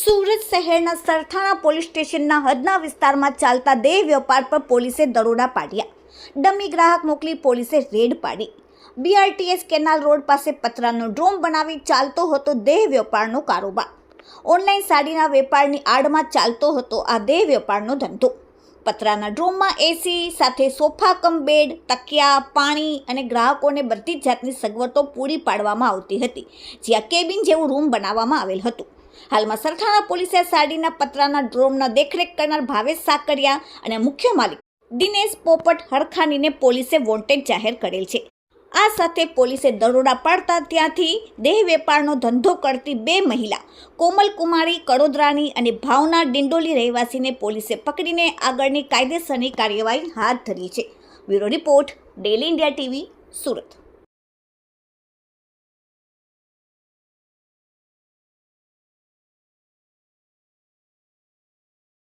સુરત શહેરના સરથાણા પોલીસ સ્ટેશનના હદના વિસ્તારમાં ચાલતા દેહ વેપાર પર પોલીસે દરોડા પાડ્યા. ડમી ગ્રાહક મોકલી પોલીસે રેડ પાડી. બીઆરટીએસ કેનાલ રોડ પાસે પતરાનો ડ્રોમ બનાવી ચાલતો હતો દેહ વેપારનો કારોબાર. ઓનલાઈન સાડીના વેપારની આડમાં ચાલતો હતો આ દેહ વેપારનો ધંધો. પતરાના ડ્રોમમાં એસી સાથે સોફા કમ બેડ તકિયા, પાણી અને ગ્રાહકોને બધી જ જાતની સગવડતો પૂરી પાડવામાં આવતી હતી જ્યાં કેબિન જેવું રૂમ બનાવવામાં આવેલ હતું. હાલમાં સરથાણા પોલીસે સાડીના પતરાના ડ્રોમના દેખરેખ કરનાર ભાવેશ સાકરિયા અને મુખ્ય માલિક દિનેશ પોપટ હરખાનીને પોલીસે વોન્ટેડ જાહેર કરેલ છે. આ સાથે પોલીસે દરોડા પાડતા ત્યાંથી દેહ વેપારનો ધંધો કરતી બે મહિલા, કોમલ કુમારી કડોદરાની અને ભાવના ડિંડોલી રહેવાસીને પોલીસે પકડીને આગળની કાયદેસરની કાર્યવાહી હાથ ધરી છે. Bureau report, daily India TV, Surat.